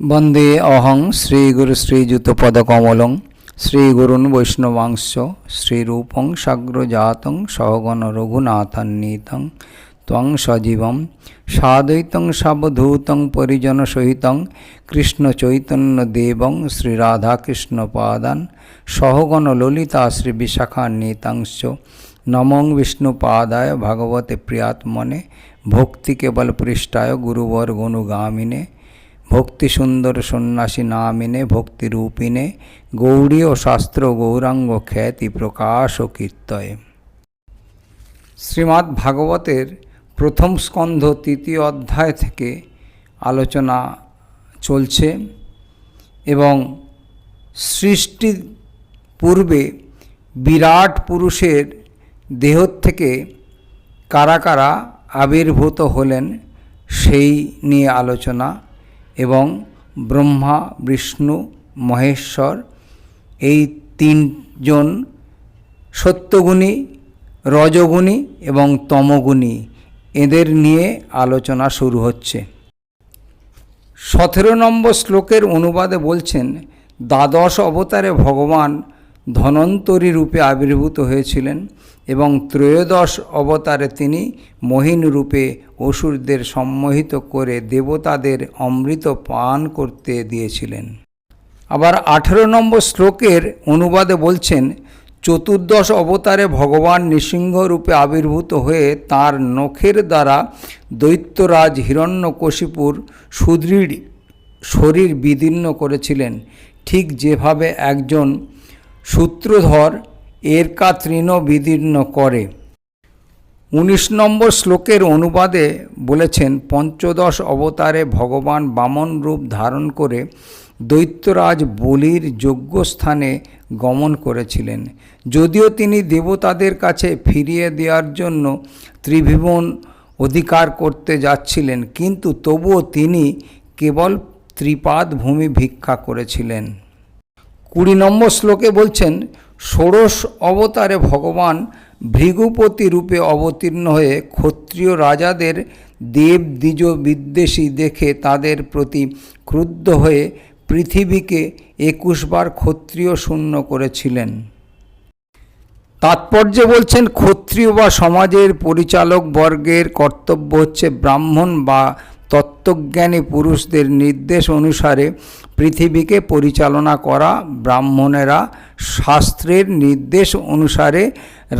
বন্দে অহং শ্রীগুরু শ্রীযুতপদকমলং শ্রীগুরুন বৈষ্ণবাংশ শ্রীরূপং সাগ্রজাতং সহগণ রঘুনাথান্বিতং, ত্বং সজীবম সাদ্বৈতং সাবধূতং পরিজনসহিতং কৃষ্ণচৈতন্যদেবং শ্রীরাধাকৃষ্ণপাদান সহগণ ললিতা শ্রীবিশাখান্বিতাংশ নমং বিষ্ণুপাদায় ভগবতে প্রিয়াত্মনে, ভক্তি কেবল পৃষ্ঠায় গুরুবর গনুগামিনে ভক্তি সুন্দর সন্ন্যাসী নামিনে, ভক্তিরূপিণে গৌড়ী ও শাস্ত্র গৌরাঙ্গ খ্যাতি প্রকাশ ও কীর্তয়ে। শ্রীমদ্ ভাগবতের প্রথম স্কন্ধ তৃতীয় অধ্যায় থেকে আলোচনা চলছে এবং সৃষ্টির পূর্বে বিরাট পুরুষের দেহ থেকে কারা কারা আবির্ভূত হলেন সেই নিয়ে আলোচনা এবং ব্রহ্মা, বিষ্ণু, মহেশ্বর এই তিনজন সত্যগুণী, রজগুণী এবং তমগুণী এদের নিয়ে আলোচনা শুরু হচ্ছে। সতেরো নম্বর শ্লোকের অনুবাদে বলছেন, দ্বাদশ অবতারে ভগবান ধনন্তরী রূপে আবির্ভূত হয়েছিলেন এবং ত্রয়োদশ অবতারে তিনি মহিন রূপে অসুরদের সম্মোহিত করে দেবতাদের অমৃত পান করতে দিয়েছিলেন। আবার আঠেরো নম্বর শ্লোকের অনুবাদে বলছেন, চতুর্দশ অবতারে ভগবান নৃসিংহ রূপে আবির্ভূত হয়ে তার নখের দ্বারা দৈত্যরাজ হিরণ্যকশিপুর সুদৃঢ় শরীর বিদীর্ণ করেছিলেন। ঠিক যেভাবে একজন সূত্রধর এরকা তৃণ বিদীর্ণ করে। উনিশ নম্বর শ্লোকের অনুবাদে বলেছেন, পঞ্চদশ অবতারে ভগবান বামন রূপ ধারণ করে দৈত্যরাজ বলির যজ্ঞস্থানে গমন করেছিলেন। যদিও তিনি দেবতাদের কাছে ফিরিয়ে দেওয়ার জন্য ত্রিভুবন অধিকার করতে যাচ্ছিলেন, কিন্তু তবুও তিনি কেবল ত্রিপাদ ভূমি ভিক্ষা করেছিলেন। কুড়ি নম্বর শ্লোকে বলছেন, ষোড়শ অবতারে ভগবান ভৃগুপতি রূপে অবতীর্ণ হয়ে ক্ষত্রিয় রাজাদের দেব দ্বিজ বিদ্বেষী দেখে তাদের প্রতি ক্রুদ্ধ হয়ে পৃথিবীকে একুশবার ক্ষত্রিয় শূন্য করেছিলেন। তাৎপর্যে বলছেন, ক্ষত্রিয় বা সমাজের পরিচালক বর্গের কর্তব্য হচ্ছে ব্রাহ্মণ বা তত্ত্বজ্ঞানী পুরুষদের নির্দেশ অনুসারে পৃথিবীকে পরিচালনা করা ব্রাহ্মণেরা শাস্ত্রের নির্দেশ অনুসারে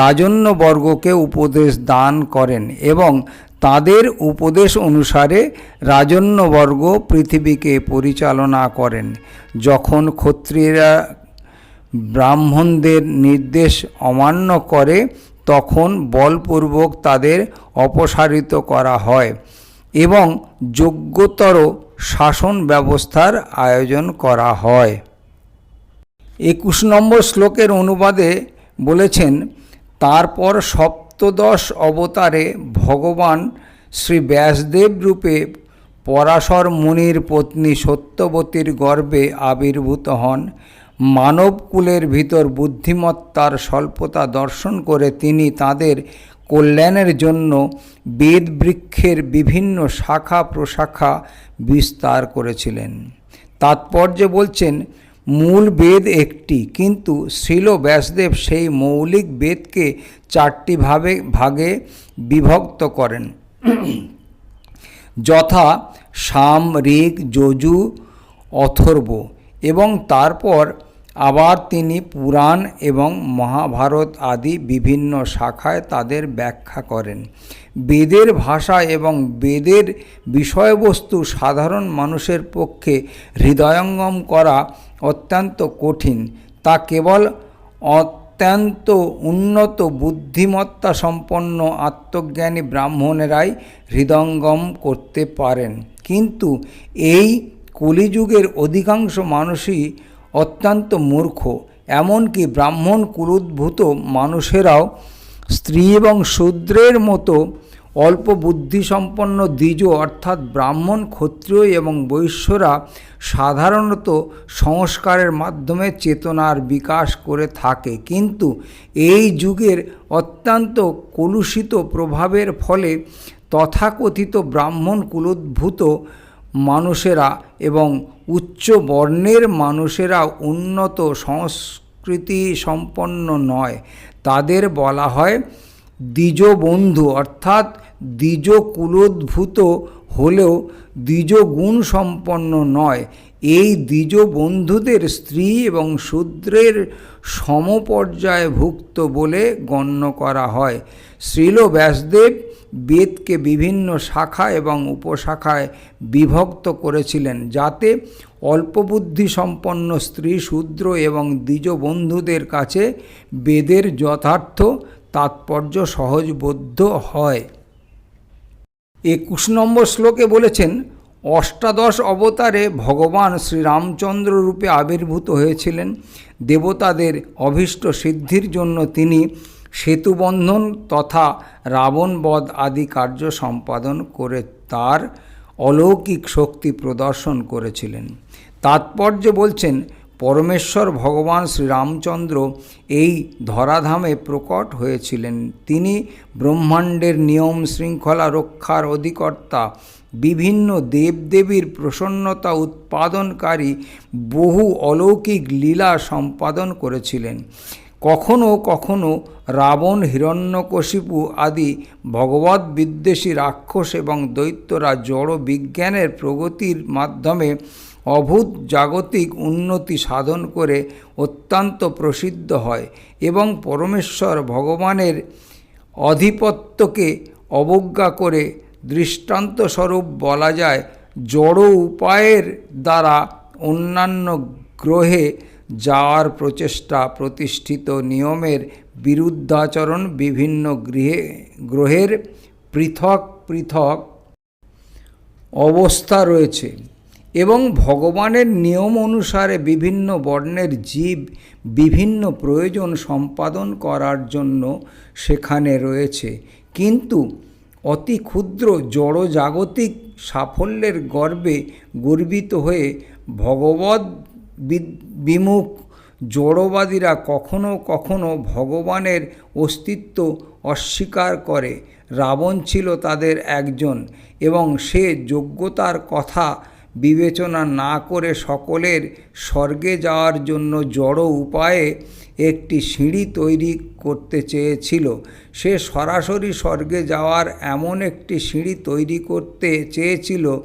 রাজন্যবর্গকে উপদেশ দান করেন এবং তাদের উপদেশ অনুসারে রাজন্যবর্গ পৃথিবীকে পরিচালনা করেন। যখন ক্ষত্রিয়রা ব্রাহ্মণদের নির্দেশ অমান্য করে, তখন বলপূর্বক তাদের অপসারিত করা হয়। এবং যোগ্যতর শাসন ব্যবস্থার আয়োজন করা হয়। একুশ নম্বর শ্লোকের অনুবাদে বলেছেন, তারপর সপ্তদশ অবতারে ভগবান শ্রী ব্যাসদেব রূপে পরাশর মুনির পত্নী সত্যবতীর গর্ভে আবির্ভূত হন। মানবকুলের ভিতর বুদ্ধিমত্তার স্বল্পতা দর্শন করে তিনি তাদের কল্যাণের জন্য বেদ বৃক্ষের বিভিন্ন শাখা প্রশাখা বিস্তার করেছিলেন। তাৎপর্য বলছেন, মূল বেদ একটি, কিন্তু শ্রীল ব্যাসদেব সেই মৌলিক বেদকে চারটি ভাবে, ভাগে বিভক্ত করেন। যথা সাম, ঋগ, যজু, অথর্ব এবং তারপর আবার তিনি পুরাণ এবং মহাভারত আদি বিভিন্ন শাখায় তাদের ব্যাখ্যা করেন। বেদের ভাষা এবং বেদের বিষয়বস্তু সাধারণ মানুষের পক্ষে হৃদয়ঙ্গম করা অত্যন্ত কঠিন। তা কেবল অত্যন্ত উন্নত বুদ্ধিমত্তা সম্পন্ন আত্মজ্ঞানী ব্রাহ্মণেরাই হৃদয়ঙ্গম করতে পারেন। কিন্তু এই কলিযুগের অধিকাংশ মানুষই অত্যন্ত মূর্খ, এমনকি ব্রাহ্মণ কুলুদ্ভূত মানুষেরাও স্ত্রী এবং শূদ্রের মতো অল্প বুদ্ধিসম্পন্ন দ্বিজ অর্থাৎ ব্রাহ্মণ, ক্ষত্রিয় এবং বৈশ্যরা সাধারণত সংস্কারের মাধ্যমে চেতনার বিকাশ করে থাকে। কিন্তু এই যুগের অত্যন্ত কলুষিত প্রভাবের ফলে তথাকথিত ব্রাহ্মণ কুলোদ্ভূত মানুষেরা এবং উচ্চ বর্ণের মানুষেরা উন্নত সংস্কৃতি সম্পন্ন নয়। তাদের বলা হয় দ্বিজ বন্ধু অর্থাৎ দ্বিজ কুলোদ্ভূত হলেও দ্বিজ গুণ সম্পন্ন নয়। এই দ্বিজ বন্ধুদের স্ত্রী এবং শূদ্রের সমপর্যায়ভুক্ত বলে গণ্য করা হয়। শ্রীল ব্যাসদেব বেদকে বিভিন্ন শাখা এবং উপশাখায় বিভক্ত করেছিলেন যাতে অল্পবুদ্ধি সম্পন্ন স্ত্রী শূদ্র এবং দ্বিজ বন্ধুদের কাছে বেদের যথার্থ তাৎপর্য সহজবোধ্য হয়। একুশ নম্বর শ্লোকে বলেছেন অষ্টাদশ অবতারে ভগবান শ্রীরামচন্দ্র রূপে আবির্ভূত হয়েছিলেন। দেবতাদের অভীষ্ট সিদ্ধির জন্য তিনি সেতুবন্ধন তথা রাবণবধ আদি কার্য সম্পাদন করে তার অলৌকিক শক্তি প্রদর্শন করেছিলেন। তাৎপর্য বলছেন, পরমেশ্বর ভগবান শ্রীরামচন্দ্র এই ধরাধামে প্রকট হয়েছিলেন। তিনি ব্রহ্মাণ্ডের নিয়ম শৃঙ্খলা রক্ষার অধিকর্তা বিভিন্ন দেবদেবীর প্রসন্নতা উৎপাদনকারী বহু অলৌকিক লীলা সম্পাদন করেছিলেন। কখনো কখনো রাবণ, হিরণ্যকশিপু আদি ভগবত বিদ্বেষী রাক্ষস এবং দৈত্যরা জড় বিজ্ঞানের প্রগতির মাধ্যমে অভূত জাগতিক উন্নতি সাধন করে অত্যন্ত প্রসিদ্ধ হয় এবং পরমেশ্বর ভগবানের আধিপত্যকে অবজ্ঞা করে দৃষ্টান্তস্বরূপ বলা যায়, জড় উপায়ের দ্বারা অন্যান্য গ্রহে যাওয়ার প্রচেষ্টা প্রতিষ্ঠিত নিয়মের বিরুদ্ধাচরণ বিভিন্ন গৃহে, গ্রহের পৃথক পৃথক অবস্থা রয়েছে এবং ভগবানের নিয়ম অনুসারে বিভিন্ন বর্ণের জীব বিভিন্ন প্রয়োজন সম্পাদন করার জন্য সেখানে রয়েছে। কিন্তু অতি ক্ষুদ্র জড়জাগতিক সাফল্যের গর্বে গর্বিত হয়ে ভগবত বিমুখ জড়বাদীরা কখনো কখনো ভগবানের অস্তিত্ব অস্বীকার করে। রাবণ ছিল তাদের একজন এবং সে যোগ্যতার কথা বিবেচনা না করে সকলের স্বর্গে যাওয়ার জন্য জড় উপায়ে একটি সিঁড়ি তৈরি করতে চেয়েছিল। সে সরাসরি স্বর্গে যাওয়ার এমন একটি সিঁড়ি তৈরি করতে চেয়েছিল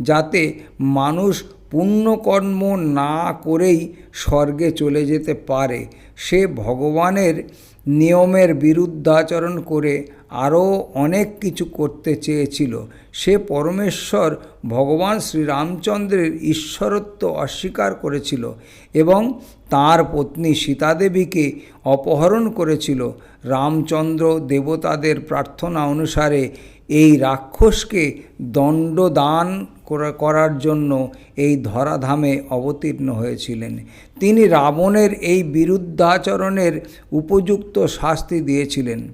যাতে মানুষ পুণ্যকর্ম না করেই স্বর্গে চলে যেতে পারে। সে ভগবানের নিয়মের বিরুদ্ধাচরণ করে আরও অনেক কিছু করতে চেয়েছিল। সে পরমেশ্বর ভগবান শ্রীরামচন্দ্রের ঈশ্বরত্ব অস্বীকার করেছিল এবং তার পত্নী সীতাদেবীকে অপহরণ করেছিল। রামচন্দ্র দেবতাদের প্রার্থনা অনুসারে এই রাক্ষসকে দণ্ডদান করার জন্য এই ধরাধামে অবতীর্ণ হয়েছিলেন। তিনি রাবণের এই বিরুদ্ধাচরণের উপযুক্ত শাস্তি দিয়েছিলেন।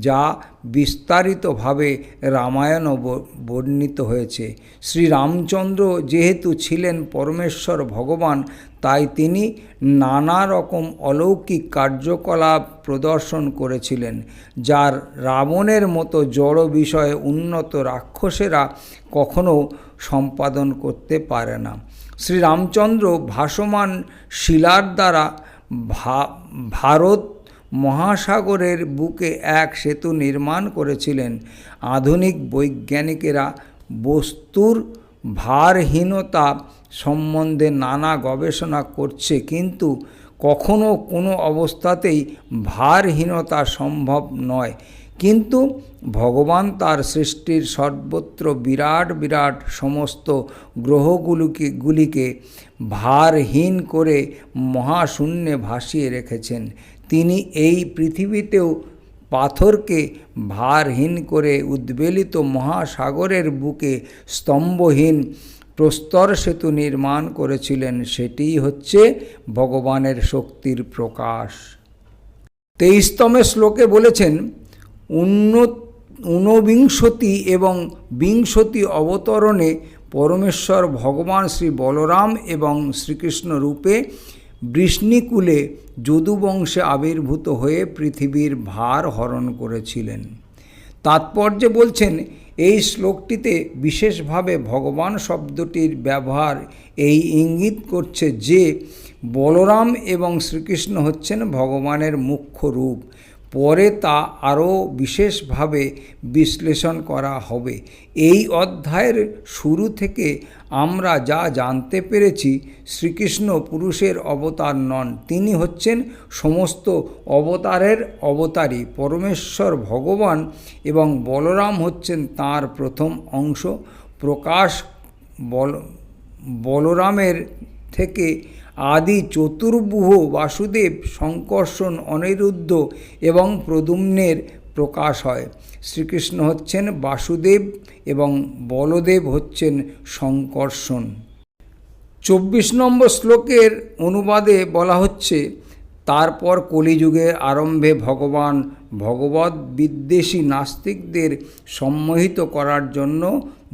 যা বিস্তারিতভাবে রামায়ণ বর্ণিত হয়েছে। শ্রীরামচন্দ্র যেহেতু ছিলেন পরমেশ্বর ভগবান, তাই তিনি নানা রকম অলৌকিক কার্যকলাপ প্রদর্শন করেছিলেন, যার রাবণের মতো জড় বিষয়ে উন্নত রাক্ষসেরা কখনো সম্পাদন করতে পারে না। শ্রীরামচন্দ্র ভাসমান শিলার দ্বারা ভারত মহাসাগরের বুকে এক সেতু নির্মাণ করেছিলেন আধুনিক বৈজ্ঞানিকেরা। বস্তুর ভারহীনতা সম্বন্ধে নানা গবেষণা করছে, কিন্তু কখনো কোনো অবস্থাতেই ভারহীনতা সম্ভব নয়। কিন্তু ভগবান তার সৃষ্টির সর্বত্র বিরাট বিরাট সমস্ত গ্রহগুলিকে, গুলিকে ভারহীন করে মহাশূন্যে ভাসিয়ে রেখেছেন। তিনি এই পৃথিবীতেও পাথরকে ভারহীন করে উদ্বেলিত মহাসাগরের বুকে স্তম্ভহীন প্রস্তর সেতু নির্মাণ করেছিলেন সেটিই হচ্ছে ভগবানের শক্তির প্রকাশ। তেইশতম শ্লোকে বলেছেন, উন্নত, ঊনবিংশতি এবং বিংশতি অবতরণে পরমেশ্বর ভগবান শ্রী বলরাম এবং শ্রীকৃষ্ণ রূপে বৃষ্ণিকুলে যদুবংশে আবির্ভূত হয়ে পৃথিবীর ভার হরণ করেছিলেন। তাৎপর্য বলছেন, এই শ্লোকটিতে বিশেষভাবে ভগবান শব্দটির ব্যবহার এই ইঙ্গিত করছে যে, বলরাম এবং শ্রীকৃষ্ণ হচ্ছেন ভগবানের মুখ্য রূপ। পরে তা আরও বিশেষভাবে বিশ্লেষণ করা হবে। এই অধ্যায়ের শুরু থেকে আমরা যা জানতে পেরেছি, শ্রীকৃষ্ণ পুরুষের অবতার নন, তিনি হচ্ছেন সমস্ত অবতারের অবতারী। পরমেশ্বর ভগবান এবং বলরাম হচ্ছেন তার প্রথম অংশ। প্রকাশ বল বলরামের থেকে আদি চতুর্ভুহ বাসুদেব সংকর্ষণ অনিরুদ্ধ এবং প্রদুম্নের প্রকাশ হয়। শ্রীকৃষ্ণ হচ্ছেন বাসুদেব এবং বলদেব হচ্ছেন সংকর্ষণ। চব্বিশ নম্বর শ্লোকের অনুবাদে বলা হচ্ছে, তারপর কলিযুগের আরম্ভে ভগবান ভগবত বিদ্বেষী নাস্তিকদের সম্মোহিত করার জন্য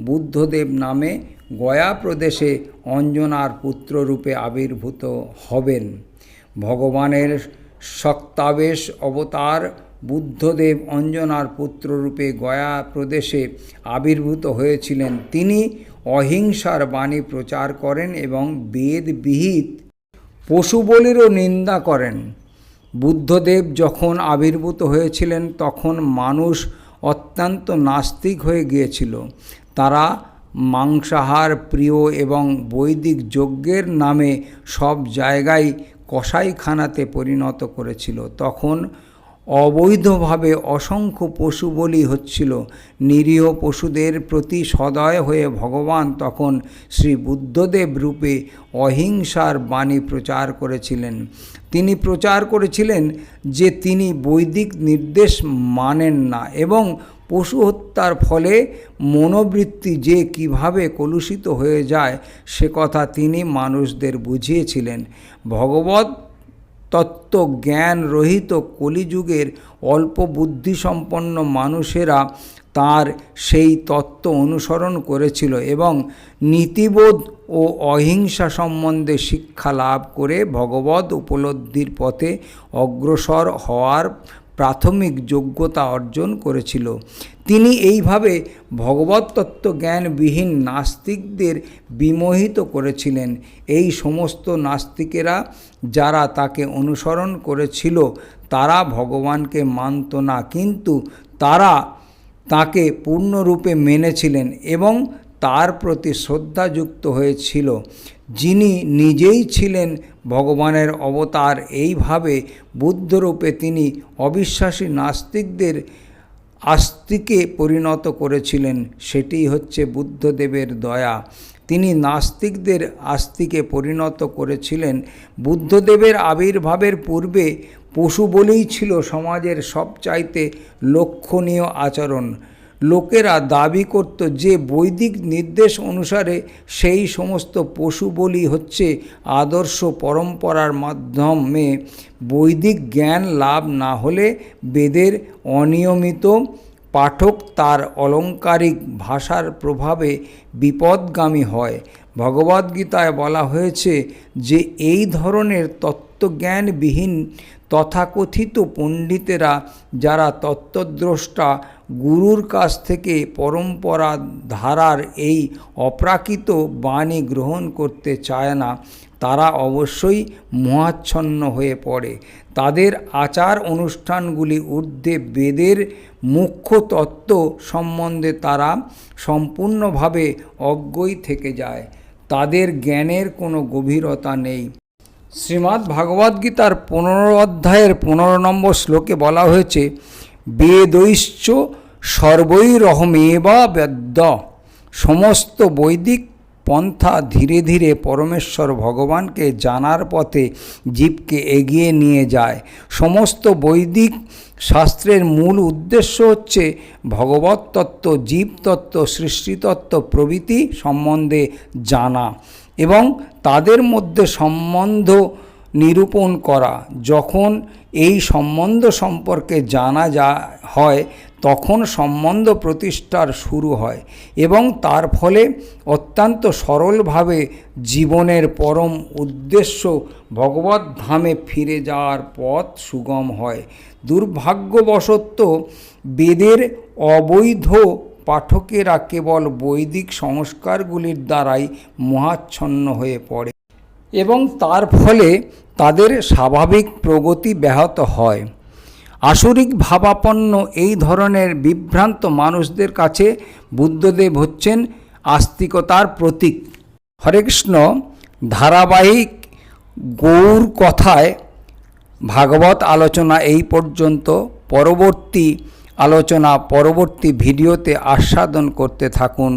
বুদ্ধদেব নামে গয়া প্রদেশে অঞ্জনার পুত্ররূপে আবির্ভূত হবেন। ভগবানের শক্তাবেশ অবতার বুদ্ধদেব অঞ্জনার পুত্ররূপে গয়া প্রদেশে আবির্ভূত হয়েছিলেন। তিনি অহিংসার বাণী প্রচার করেন এবং বেদবিহিত পশু বলিরও নিন্দা করেন। বুদ্ধদেব যখন আবির্ভূত হয়েছিলেন, তখন মানুষ অত্যন্ত নাস্তিক হয়ে গিয়েছিল। তারা মাংসাহার প্রিয় এবং বৈদিক যজ্ঞের নামে সব জায়গায় কসাইখানাতে পরিণত করেছিল। তখন অবৈধভাবে অসংখ্য পশু বলি হচ্ছিল। নিরীহ পশুদের প্রতি সদয় হয়ে ভগবান তখন শ্রী বুদ্ধদেব রূপে অহিংসার বাণী প্রচার করেছিলেন। তিনি প্রচার করেছিলেন যে তিনি বৈদিক নির্দেশ মানেন না এবং পশু হত্যার ফলে মনোবৃত্তি যে কীভাবে কলুষিত হয়ে যায়, সে কথা তিনি মানুষদের বুঝিয়েছিলেন। ভগবত তত্ত্ব জ্ঞান রহিত কলিযুগের অল্প বুদ্ধিসম্পন্ন মানুষেরা তার সেই তত্ত্ব অনুসরণ করেছিল এবং নীতিবোধ ও অহিংসা সম্বন্ধে শিক্ষা লাভ করে ভগবত উপলব্ধির পথে অগ্রসর হওয়ার প্রাথমিক যোগ্যতা অর্জন করেছিল। তিনি এইভাবে ভগবতত্ত্ব জ্ঞানবিহীন নাস্তিকদের বিমোহিত করেছিলেন। এই সমস্ত নাস্তিকেরা যারা তাকে অনুসরণ করেছিল, তারা ভগবানকে মানত না, কিন্তু তারা তাকে পূর্ণরূপে মেনেছিলেন এবং তার প্রতি শ্রদ্ধাযুক্ত হয়েছিল, যিনি নিজেই ছিলেন ভগবানের অবতার। এইভাবে বুদ্ধরূপে তিনি অবিশ্বাসী নাস্তিকদের আস্তিকে পরিণত করেছিলেন, সেটি হচ্ছে বুদ্ধদেবের দয়া। তিনি নাস্তিকদের আস্তিকে পরিণত করেছিলেন। বুদ্ধদেবের আবির্ভাবের পূর্বে পশু বলেই ছিল সমাজের সবচাইতে লক্ষণীয় আচরণ। লোকেরা দাবি করত যে বৈদিক নির্দেশ অনুসারে সেই সমস্ত পশু বলি হচ্ছে আদর্শ পরম্পরার মাধ্যমে বৈদিক জ্ঞান লাভ না হলে বেদের অনিয়মিত পাঠক তার অলঙ্কারিক ভাষার প্রভাবে বিপদগামী হয়। ভগবদ্গীতায় বলা হয়েছে যে এই ধরনের তত্ত্বজ্ঞানবিহীন তথাকথিত পণ্ডিতেরা যারা তত্ত্বদ্রষ্টা গুরুর কাছ থেকে পরম্পরা ধারার এই অপ্রাকৃত বাণী গ্রহণ করতে চায় না, তারা অবশ্যই মোহাচ্ছন্ন হয়ে পড়ে। তাদের আচার অনুষ্ঠানগুলি ঊর্ধ্বে বেদের মুখ্য তত্ত্ব সম্বন্ধে তারা সম্পূর্ণভাবে অজ্ঞই থেকে যায়। তাদের জ্ঞানের কোনো গভীরতা নেই। শ্রীমদ্ ভাগবদ্গীতার পনেরো অধ্যায়ের পনেরো নম্বর শ্লোকে বলা হয়েছে, বেদৈশ্চ সর্বৈরহমেবা বেদ্য। সমস্ত বৈদিক পন্থা ধীরে ধীরে পরমেশ্বর ভগবানকে জানার পথে জীবকে এগিয়ে নিয়ে যায়। সমস্ত বৈদিক শাস্ত্রের মূল উদ্দেশ্য হচ্ছে ভগবত তত্ত্ব জীবতত্ত্ব, সৃষ্টিতত্ত্ব প্রভৃতি সম্বন্ধে জানা এবং তাদের মধ্যে সম্বন্ধ নিরূপণ করা। যখন এই সম্বন্ধ সম্পর্কে জানা যা হয় তখন সম্বন্ধ প্রতিষ্ঠার শুরু হয় এবং তার ফলে অত্যন্ত সরলভাবে জীবনের পরম উদ্দেশ্য ভগবত ধামে ফিরে যাওয়ার পথ সুগম হয়। দুর্ভাগ্যবশত বেদের অবৈধ পাঠকেরা কেবল বৈদিক সংস্কারগুলির দ্বারাই মহাচ্ছন্ন হয়ে পড়ে এবং তার ফলে তাদের স্বাভাবিক প্রগতি ব্যাহত হয়। আসরিক ভাবাপন্ন এই ধরনের বিভ্রান্ত মানুষদের কাছে বুদ্ধদেব হচ্ছেন আস্তিকতার প্রতীক। হরে কৃষ্ণ, ধারাবাহিক গৌর কথায় ভাগবত আলোচনা এই পর্যন্ত। পরবর্তী আলোচনা, পরবর্তী ভিডিওতে আস্বাদন করতে থাকুন।